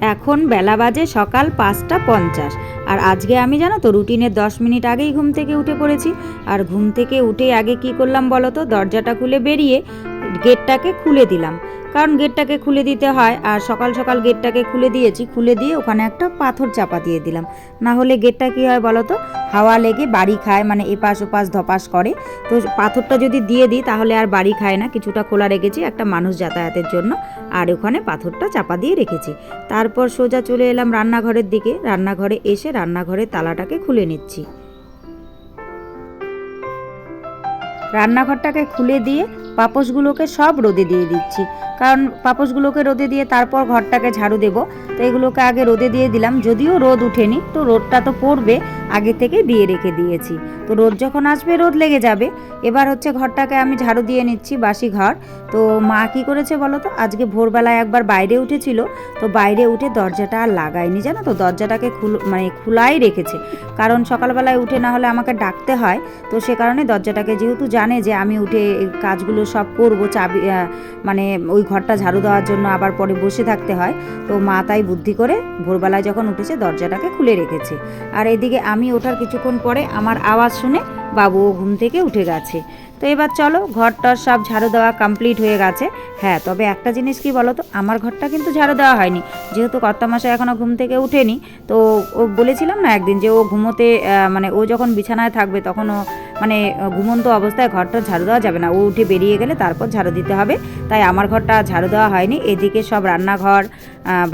এখন বেলা বাজে সকাল পাঁচটা পঞ্চাশ। আর আজকে আমি জানো তো, রুটিনের দশ মিনিট আগেই ঘুম থেকে উঠে পড়েছি। আর ঘুম থেকে উঠে আগে কি করলাম বলো তো, দরজাটা খুলে বেরিয়ে গেটটাকে খুলে দিলাম। কারণ গেটটাকে খুলে দিতে হয়। আর সকাল সকাল গেটটাকে খুলে দিয়েছি, খুলে দিয়ে ওখানে একটা পাথর চাপা দিয়ে দিলাম। না হলে গেটটা কি হয় বলো তো হাওয়া লেগে বাড়ি খায় মানে এপাশ ওপাশ ধপাস করে। তো পাথরটা যদি দিয়ে দিই তাহলে আর বাড়ি খায় না। কিছুটা খোলা রেখেছি একটা মানুষ যাতায়াতের জন্য। আর ওখানে পাথরটা চাপা দিয়ে রেখেছি। তারপর সোজা চলে এলাম রান্নাঘরের দিকে। রান্নাঘরে এসে রান্নাঘরের তালাটাকে খুলে নিচ্ছি। রান্নাঘরটাকে খুলে দিয়ে পাপোশগুলোকে সব রোদে দিয়ে দিচ্ছি। কারণ পাপোশগুলোকে রোদে দিয়ে তারপর ঘরটাকে ঝাড়ু দেবো। তো এগুলোকে আগে রোদে দিয়ে দিলাম। যদিও রোদ উঠেনি, তো রোদটা তো পড়বে। আগে থেকে দিয়ে রেখে দিয়েছি। তো রোদ যখন আসবে, রোদ লেগে যাবে। এবার হচ্ছে ঘরটাকে আমি ঝাড়ু দিয়ে নিচ্ছি বাসি ঘর। তো মা কি করেছে বলো তো? আজকে ভোরবেলায় একবার বাইরে উঠেছিল। তো বাইরে উঠে দরজাটা আর লাগায়নি। জানো তো, দরজাটাকে খুল মানে খোলাই রেখেছে। কারণ সকালবেলায় উঠে না হলে আমাকে ডাকতে হয়। তো সে কারণে দরজাটাকে যেহেতু জানে যে আমি উঠে কাজগুলো সব করব, চাবি মানে ওই ঘরটা ঝাড়ু দেওয়ার জন্য আবার পরে বসে থাকতে হয়। তো মা তাই বুদ্ধি করে ভোরবেলায় যখন উঠেছে দরজাটাকে খুলে রেখেছে। আর এদিকে আমি ওঠার কিছুক্ষণ পরে আমার আওয়াজ শুনে বাবুও ঘুম থেকে উঠে গেছে। তো এবার চলো ঘরটার সব ঝাড়ু দেওয়া কমপ্লিট হয়ে গেছে। হ্যাঁ তবে একটা জিনিস কি বলো তো আমার ঘরটা কিন্তু ঝাড়ু দেওয়া হয়নি। যেহেতু কর্তামশাই এখনও ঘুম থেকে উঠেনি তো ও বলেছিলাম না একদিন যে ও ঘুমোতে মানে ও যখন বিছানায় থাকবে তখন ও মানে ঘুমন্ত অবস্থায় ঘরটা ঝাড়ু দেওয়া যাবে না। ও উঠে বেরিয়ে গেলে তারপর ঝাড়ু দিতে হবে। তাই আমার ঘরটা ঝাড়ু দেওয়া হয়নি। এদিকে সব রান্নাঘর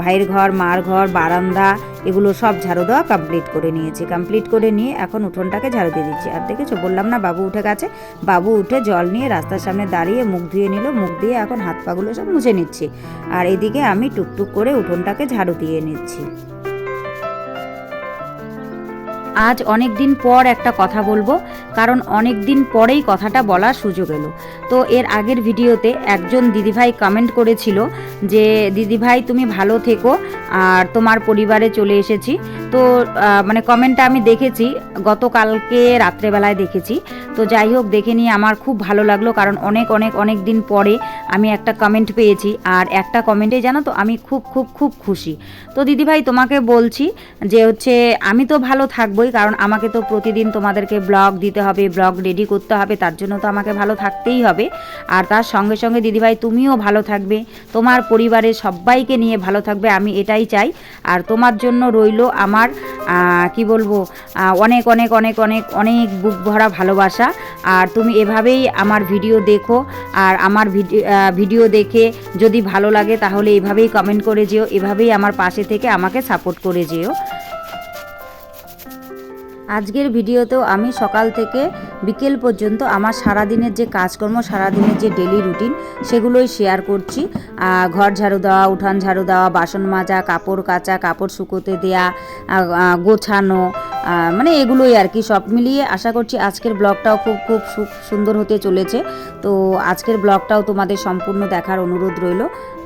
ভাইয়ের ঘর, মার ঘর, বারান্দা, এগুলো সব ঝাড়ু দেওয়া কমপ্লিট করে নিয়েছি। কমপ্লিট করে নিয়ে এখন উঠোনটাকে ঝাড়ু দিয়ে দিচ্ছি। আর দেখেছ, বললাম না, বাবু উঠে গেছে। বাবু উঠে জল নিয়ে রাস্তার সামনে দাঁড়িয়ে মুখ ধুয়ে নিল। মুখ দিয়ে এখন হাত পাগুলো সব মুছে নিচ্ছি। আর এদিকে আমি টুকটুক করে উঠোনটাকে ঝাড়ু দিয়ে নিচ্ছি। আজ অনেক দিন পর একটা কথা বলব, কারণ অনেক দিন পরেই কথাটা বলার সুযোগ এলো। তো এর আগের ভিডিওতে একজন দিদিভাই কমেন্ট করেছিল যে, দিদিভাই, তুমি ভালো থেকো, আর তোমার পরিবারে চলে এসেছি। তো মানে কমেন্টটা আমি দেখেছি, গতকালকে রাত্রেবেলায় দেখেছি। তো যাই হোক, দেখে নিয়ে আমার খুব ভালো লাগল, কারণ অনেক অনেক অনেক দিন পরে আমি একটা কমেন্ট পেয়েছি। আর একটা কমেন্টে জানো তো, আমি খুব খুব খুব খুশি। তো দিদিভাই, তোমাকে বলছি যে হচ্ছে, আমি তো ভালো থাকবোই, কারণ আমাকে তো প্রতিদিন তোমাদেরকে ব্লগ দিতে হবে ব্লগ রেডি করতে হবে, তার জন্য তো আমাকে ভালো থাকতেই হবে। আর তার সঙ্গে সঙ্গে দিদিভাই, তুমিও ভালো থাকবে। তোমার পরিবারের সবাইকে নিয়ে ভালো থাকবে, আমি এটাই চাই। আর তোমার জন্য রইল আমার কি বলব অনেক অনেক অনেক অনেক অনেক বুক ভরা ভালোবাসা। আর তুমি এভাবেই আমার ভিডিও দেখো। আর আমার ভিডিও দেখে যদি ভালো লাগে তাহলে এভাবেই কমেন্ট করে যেও। এভাবেই আমার পাশে থেকে আমাকে সাপোর্ট করে যেও। আজকের ভিডিওতেও আমি সকাল থেকে বিকেল পর্যন্ত আমার সারাদিনের যে কাজকর্ম সারাদিনের যে ডেলি রুটিন সেগুলোই শেয়ার করছি। ঘর ঝাড়ু দেওয়া উঠান ঝাড়ু দেওয়া বাসন মাজা কাপড় কাচা কাপড় শুকোতে আহ, গোছানো মানে এগুলোই আর কি, সব মিলিয়ে আশা করছি আজকের ব্লগটাও খুব খুব সুন্দর হতে চলেছে। তো আজকের ব্লগটাও তোমাদের সম্পূর্ণ দেখার অনুরোধ রইল।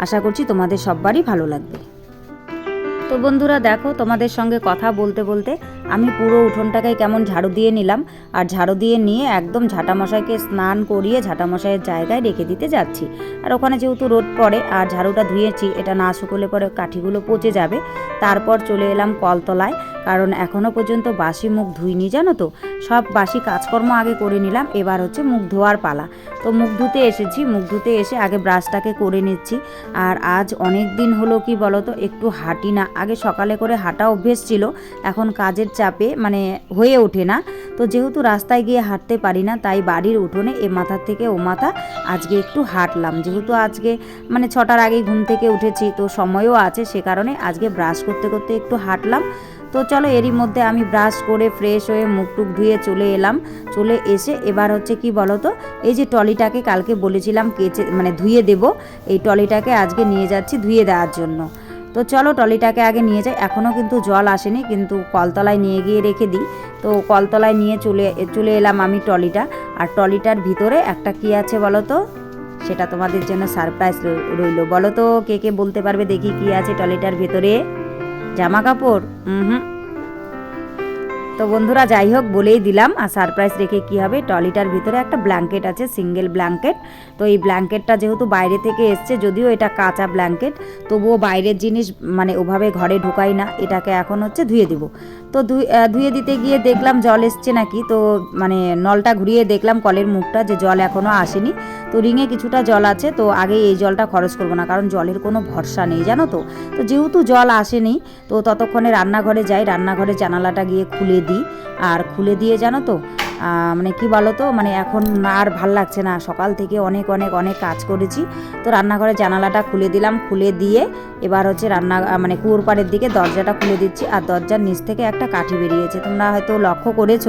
আশা করছি তোমাদের সববারই ভালো লাগবে। তো বন্ধুরা দেখো, তোমাদের সঙ্গে কথা বলতে বলতে আমি পুরো উঠোনটাকে কেমন ঝাড়ু দিয়ে নিলাম। আর ঝাড়ু দিয়ে নিয়ে একদম ঝাঁটামশাইকে স্নান করিয়ে ঝাঁটামশাইয়ের জায়গায় রেখে দিতে যাচ্ছি। আর ওখানে যেহেতু রোদ পড়ে আর ঝাড়ুটা ধুয়েছি, এটা না শুকোলে পরে কাঠিগুলো পচে যাবে। তারপর চলে এলাম কলতলায়। কারণ এখনও পর্যন্ত বাসি মুখ ধুইনি, জানো তো? সব বাসি কাজকর্ম আগে করে নিলাম, এবার হচ্ছে মুখ ধোয়ার পালা। তো মুখ ধুতে এসেছি, মুখ ধুতে এসে আগে ব্রাশটাকে করে নিচ্ছি। আর আজ অনেক দিন হলো, কি বলতো, একটু হাঁটি না। আগে সকালে করে হাঁটা অভ্যেস ছিল, এখন কাজের চাপে মানে হয়ে ওঠে না। তো যেহেতু রাস্তায় গিয়ে হাঁটতে পারি না, তাই বাড়ির উঠোনে এ মাথার থেকে ও মাথা আজকে একটু হাঁটলাম। যেহেতু আজকে মানে ছটার আগে ঘুম থেকে উঠেছি, তো সময়ও আছে, সে কারণে আজকে ব্রাশ করতে করতে একটু হাঁটলাম। তো চলো এরই মধ্যে আমি ব্রাশ করে ফ্রেশ হয়ে মুখ টুক ধুয়ে চলে এলাম। চলে এসে এবার হচ্ছে কি বলো তো এই যে টলিটাকে কালকে বলেছিলাম কেচে মানে ধুয়ে দেব, এই টলিটাকে আজকে নিয়ে যাচ্ছি ধুয়ে দেওয়ার জন্য। তো তো চলো টলিটাকে আগে নিয়ে যাই, এখনও কিন্তু জল আসেনি, কিন্তু কলতলায় নিয়ে গিয়ে রেখে দিই। তো কলতলায় নিয়ে চলে চলে এলাম আমি টলিটা আর টলিটার ভিতরে একটা কি আছে বলো তো সেটা তোমাদের জন্য সারপ্রাইজ রইল। বলো তো কে কে বলতে পারবে দেখি কি আছে টলিটার ভেতরে। জামা কাপড়? হুম তো বন্ধুরা, যাই হোক, বলেই দিলাম। আর সারপ্রাইজ রেখে কি হবে? টলিটার ভিতরে একটা ব্ল্যাঙ্কেট আছে সিঙ্গেল ব্ল্যাঙ্কেট তো এই ব্ল্যাঙ্কেটটা যেহেতু বাইরে থেকে এসছে, যদিও এটা কাঁচা ব্ল্যাঙ্কেট তবুও বাইরের জিনিস মানে ওভাবে ঘরে ঢোকাই না। এটাকে এখন হচ্ছে ধুয়ে দিব। তো ধুয়ে দিতে গিয়ে দেখলাম জল এসছে নাকি, তো মানে নলটা ঘুরিয়ে দেখলাম কলের মুখটা, যে জল এখনও আসেনি। তো রিঙে কিছুটা জল আছে, তো আগে এই জলটা খরচ করব না, কারণ জলের কোনো ভরসা নেই, জানো তো? তো যেহেতু জল আসেনি, তো ততক্ষণে রান্নাঘরে যাই। রান্নাঘরে জানালাটা গিয়ে খুলে দিই আর খুলে দিয়ে জানো তো মানে কি বলো তো মানে এখন আর ভালো লাগছে না। সকাল থেকে অনেক অনেক অনেক কাজ করেছি। তো রান্নাঘরে জানালাটা খুলে দিলাম। খুলে দিয়ে এবার হচ্ছে রান্না মানে কুয়োর পাড়ের দিকে দরজাটা খুলে দিচ্ছি। আর দরজার নিচ থেকে একটা কাঠি বেরিয়েছে। তোমরা হয়তো লক্ষ্য করেছ।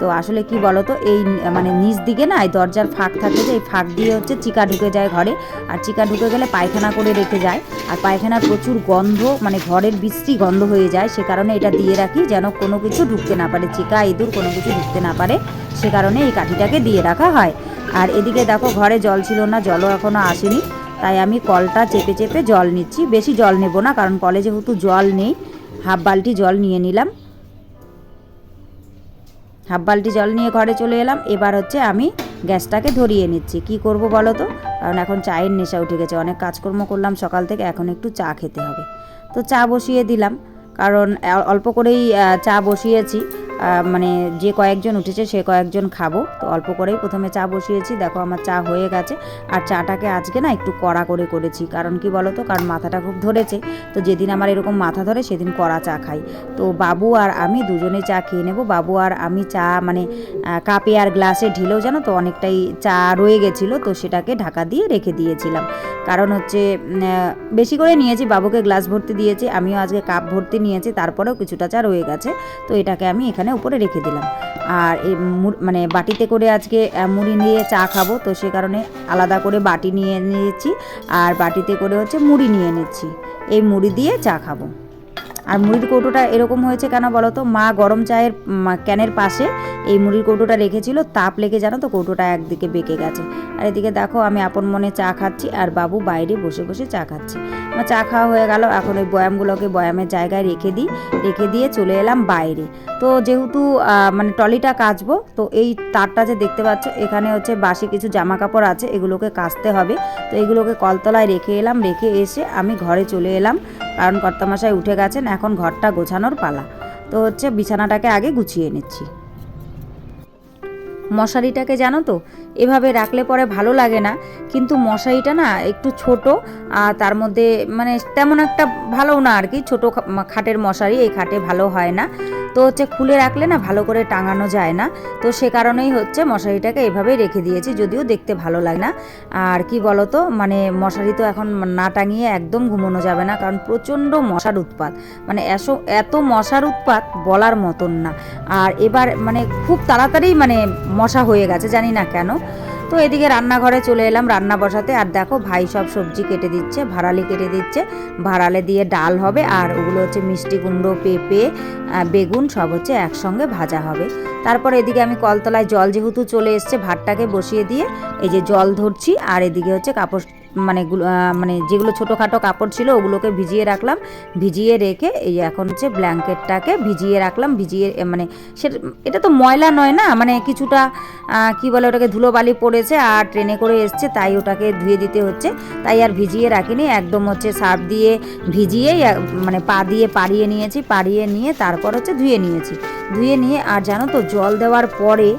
তো আসলে কি বলো তো এই মানে নিচ দিকে না, এই দরজার ফাঁক থাকে যে, এই ফাঁক দিয়ে হচ্ছে চিকা ঢুকে যায় ঘরে। আর চিকা ঢুকে গেলে পায়খানা করে রেখে যায়। আর পায়খানার প্রচুর গন্ধ মানে ঘরের বিশ্রী গন্ধ হয়ে যায়। সে কারণে এটা দিয়ে রাখি যেন কোনো কিছু ঢুকতে না পারে। চিকা, ইঁদুর কোনো কিছু ঢুকতে না পারে। সে কারণে এই কাঠিটাকে দিয়ে রাখা হয়। আর এদিকে দেখো ঘরে জল ছিল না, জলও এখনও আসেনি। তাই আমি কলটা চেপে চেপে জল নিচ্ছি। বেশি জল নেব না, কারণ কলে যেহেতু জল নেই, হাফ বালতি জল নিয়ে নিলাম। হাফ বালতি জল নিয়ে ঘরে চলে এলাম। এবার হচ্ছে আমি গ্যাসটাকে ধরিয়ে নিচ্ছি। কি করব বলো তো? কারণ এখন চায়ের নেশা উঠে গেছে। অনেক কাজকর্ম করলাম সকাল থেকে, এখন একটু চা খেতে হবে। তো চা বসিয়ে দিলাম। কারণ অল্প করেই চা বসিয়েছি। মানে যে কয়েকজন উঠেছে সে কয়েকজন খাব। তো অল্প করেই প্রথমে চা বসিয়েছি। দেখো আমার চা হয়ে গেছে। আর চাটাকে আজকে না একটু কড়া করে করেছি। কারণ কি বলো তো কারণ মাথাটা খুব ধরেছে। তো যেদিন আমার এরকম মাথা ধরে সেদিন কড়া চা খাই। তো বাবু আর আমি দুজনে চা খেয়ে নেব। বাবু আর আমি চা মানে কাপে আর গ্লাসে ঢিলেও জানো তো? অনেকটাই চা রয়ে গেছিল। তো সেটাকে ঢাকা দিয়ে রেখে দিয়েছিলাম। কারণ হচ্ছে বেশি করে নিয়েছি। বাবুকে গ্লাস ভর্তি দিয়েছি। আমিও আজকে কাপ ভর্তি নিয়েছি। তারপরেও কিছুটা চা রয়ে গেছে। তো এটাকে আমি এখানে উপরে রেখে দিলাম। আর এই মানে বাটিতে করে আজকে মুড়ি নিয়ে চা খাব, তো সে কারণে আলাদা করে বাটি নিয়ে নিয়েছি, আর বাটিতে করে হচ্ছে মুড়ি নিয়ে নিচ্ছি। এই মুড়ি দিয়ে চা খাব। আর মুড়ির কৌটোটা এরকম হয়েছে কেন বলো তো মা গরম চায়ের ক্যানের পাশে এই মুড়ির কৌটোটা রেখেছিল, তাপ লেগে জানো তো কৌটোটা একদিকে বেঁকে গেছে। আর এদিকে দেখো আমি আপন মনে চা খাচ্ছি আর বাবু বাইরে বসে বসে চা খাচ্ছি। আমার চা খাওয়া হয়ে গেল, এখন ওই বয়ামগুলোকে বয়ামের জায়গায় রেখে দিই, রেখে দিয়ে চলে এলাম বাইরে। তো যেহেতু মানে টলিটা কাচবো, তো এই তারটা যে দেখতে পাচ্ছ, এখানে হচ্ছে বাসি কিছু জামা কাপড় আছে, এগুলোকে কাচতে হবে। তো এগুলোকে কলতলায় রেখে এলাম, রেখে এসে আমি ঘরে চলে এলাম। কারণ কর্তামশাই উঠে গেছেন, এখন ঘরটা গোছানোর পালা। তো হচ্ছে বিছানাটাকে আগে গুছিয়ে নিচ্ছি। মশারিটাকে জানো তো এভাবে রাখলে পরে ভালো লাগে না। কিন্তু মশারিটা না একটু ছোট, আর তার মধ্যে মানে তেমন একটা ভালো না আর কি ছোটো খাটের মশারি, এই খাটে ভালো হয় না। তো হচ্ছে খুলে রাখলে না ভালো করে টাঙানো যায় না। তো সে কারণেই হচ্ছে মশারিটাকে এভাবেই রেখে দিয়েছি, যদিও দেখতে ভালো লাগে না। আর কি বলতো মানে মশারি তো এখন না টাঙিয়ে একদম ঘুমানো যাবে না, কারণ প্রচণ্ড মশার উৎপাত। মানে এসো, এত মশার উৎপাত বলার মতন না। আর এবার মানে খুব তাড়াতাড়ি মানে মশা হয়ে গেছে, জানি না কেন। তো এদিকে রান্নাঘরে চলে এলাম, রান্না বসাতে। আর দেখো, ভাই সব সবজি কেটে দিচ্ছে, ভাড়ালি কেটে দিচ্ছে। ভাড়ালে দিয়ে ডাল হবে, আর ওগুলো হচ্ছে মিষ্টি কুমড়ো, পেঁপে বেগুন, সব হচ্ছে একসঙ্গে ভাজা হবে। তারপর এদিকে আমি কলতলায় জল যেহেতু চলে এসছে, ভাতটাকে বসিয়ে দিয়ে এই যে জল ধরছি, আর এদিকে হচ্ছে কাপড় মানে মানে যেগুলো ছোটোখাটো কাপড় ছিল ওগুলোকে ভিজিয়ে রাখলাম। ভিজিয়ে রেখে এই এখন হচ্ছে ব্ল্যাঙ্কেটটাকে ভিজিয়ে রাখলাম। ভিজিয়ে মানে সে এটা তো ময়লা নয় না? মানে কিছুটা কি বলে ওটাকে ধুলোবালি পড়েছে আর ট্রেনে করে এসছে তাই ওটাকে ধুয়ে দিতে হচ্ছে। তাই আর ভিজিয়ে রাখিনি একদম হচ্ছে সার্ফ দিয়ে ভিজিয়েই আহ, মানে পা দিয়ে পাড়িয়ে নিয়েছি পাড়িয়ে নিয়ে তারপর হচ্ছে ধুয়ে নিয়েছি। ধুয়ে নিয়ে আর জানো তো জল দেওয়ার পরে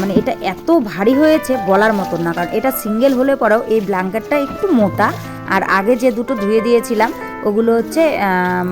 মানে এটা এত ভারী হয়েছে বলার মতন না, কারণ এটা সিঙ্গেল হলে পরেও এই ব্ল্যাঙ্কেটটা একটু মোটা। আর আগে যে দুটো ধুয়ে দিয়েছিলাম, ওগুলো হচ্ছে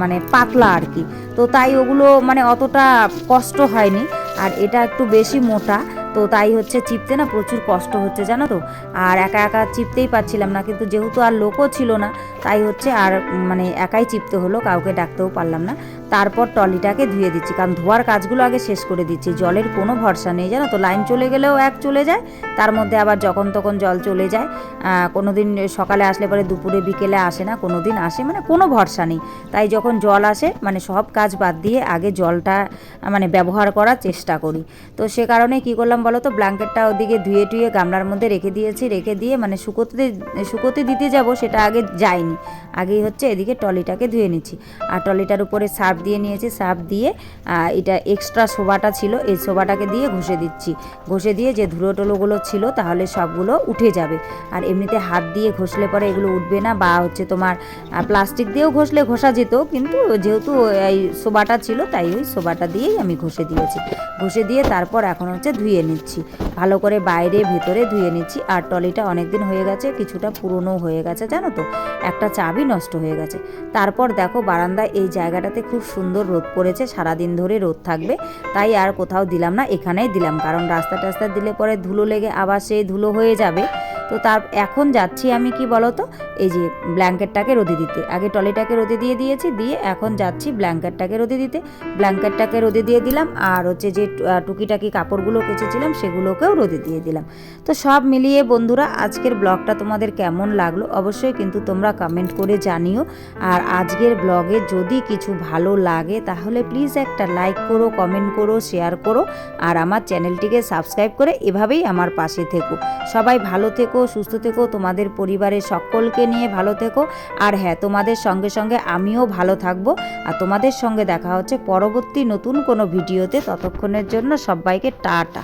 মানে পাতলা আর কি। তো তাই ওগুলো মানে অতটা কষ্ট হয়নি, আর এটা একটু বেশি মোটা। তো তাই হচ্ছে চিপতে না প্রচুর কষ্ট হচ্ছে, জানো তো? আর একা একা চিপতেই পারছিলাম না, কিন্তু যেহেতু আর লোকও ছিল না, তাই হচ্ছে আর মানে একাই চিপতে হলো, কাউকে ডাকতেও পারলাম না। তারপর টলিটাকে ধুয়ে দিচ্ছি, কারণ ধোয়ার কাজগুলো আগে শেষ করে দিচ্ছি। জলের কোনো ভরসা নেই, জানো তো? লাইন চলে গেলেও এক চলে যায়, তার মধ্যে আবার যখন তখন জল চলে যায়। কোনো দিন সকালে আসলে পরে দুপুরে বিকেলে আসে না কোনো দিন আসে মানে কোনো ভরসা নেই। তাই যখন জল আসে মানে সব কাজ বাদ দিয়ে আগে জলটা মানে ব্যবহার করার চেষ্টা করি। তো সে কারণে কি করলাম বলো তো, ব্ল্যাঙ্কেটটা ওদিকে ধুয়ে টুয়ে গামলার মধ্যে রেখে দিয়েছি, রেখে দিয়ে মানে শুকোতে শুকোতে দিতে যাব, সেটা আগে যায়নি। আগেই হচ্ছে এদিকে টলিটাকে ধুয়ে নিচ্ছি। আর টলিটার উপরে সার্ফ দিয়ে নিয়েছি সার্ফ দিয়ে এটা এক্সট্রা সোবাটা ছিল, এই সোবাটাকে দিয়ে ঘষে দিচ্ছি। ঘষে দিয়ে যে ধুলো টুলোগুলো ছিল, তাহলে সবগুলো উঠে যাবে। আর এমনিতে হাত দিয়ে ঘষলে পরে এগুলো উঠবে না, বা হচ্ছে তোমার প্লাস্টিক দিয়েও ঘষলে ঘষা যেত, কিন্তু যেহেতু এই সোবাটা ছিল, তাই ওই সোবাটা দিয়েই আমি ঘষে দিয়েছি। ঘষে দিয়ে তারপর এখন হচ্ছে ধুয়ে নিচ্ছি। ভালো করে বাইরে, ভেতরে ধুয়ে নিচ্ছি। আর টলিটা অনেক দিন হয়ে গেছে, কিছুটা পুরনো হয়ে গেছে, জানো তো? একটা চাবি নষ্ট হয়ে গেছে। তারপর দেখো বারান্দায় এই জায়গাটাতে খুব সুন্দর রোদ পড়েছে, সারাদিন ধরে রোদ থাকবে। তাই আর কোথাও দিলাম না, এখানেই দিলাম। কারণ রাস্তা টাস্তা দিলে পরে ধুলো লেগে আবার সেই ধুলো হয়ে যাবে। তো তার, এখন যাচ্ছি আমি কি বলতো? এই যে ব্ল্যাঙ্কেটটাকে রোদে দিতে। আগে টলিটাকে রোদে দিয়ে দিয়েছি, দিয়ে এখন যাচ্ছি ব্ল্যাঙ্কেটটাকে রোদে দিতে। ব্ল্যাঙ্কেটটাকে রোদে দিয়ে দিলাম, আর হচ্ছে যে টুকিটাকি কাপড়গুলো কেচেছিলাম, সেগুলোকেও রোদে দিয়ে দিলাম। তো সব মিলিয়ে বন্ধুরা, আজকের ব্লগটা তোমাদের কেমন লাগল? অবশ্যই কিন্তু তোমরা কমেন্ট করে জানিও। আর আজকের ব্লগে যদি কিছু ভালো লাগে, তাহলে প্লিজ একটা লাইক করো কমেন্ট করো শেয়ার করো। আর আমার চ্যানেলটিকে সাবস্ক্রাইব করে এভাবেই আমার পাশে থেকো। সবাই ভালো থেকো, সুস্থ থেকো, তোমাদের পরিবারের সকলকে নিয়ে ভালো থেকো। আর হ্যাঁ তোমাদের সঙ্গে সঙ্গে আমিও ভালো থাকব। আর তোমাদের সঙ্গে দেখা হচ্ছে পরবর্তী নতুন কোনো ভিডিওতে। ততক্ষণের জন্য সবাইকে টাটা।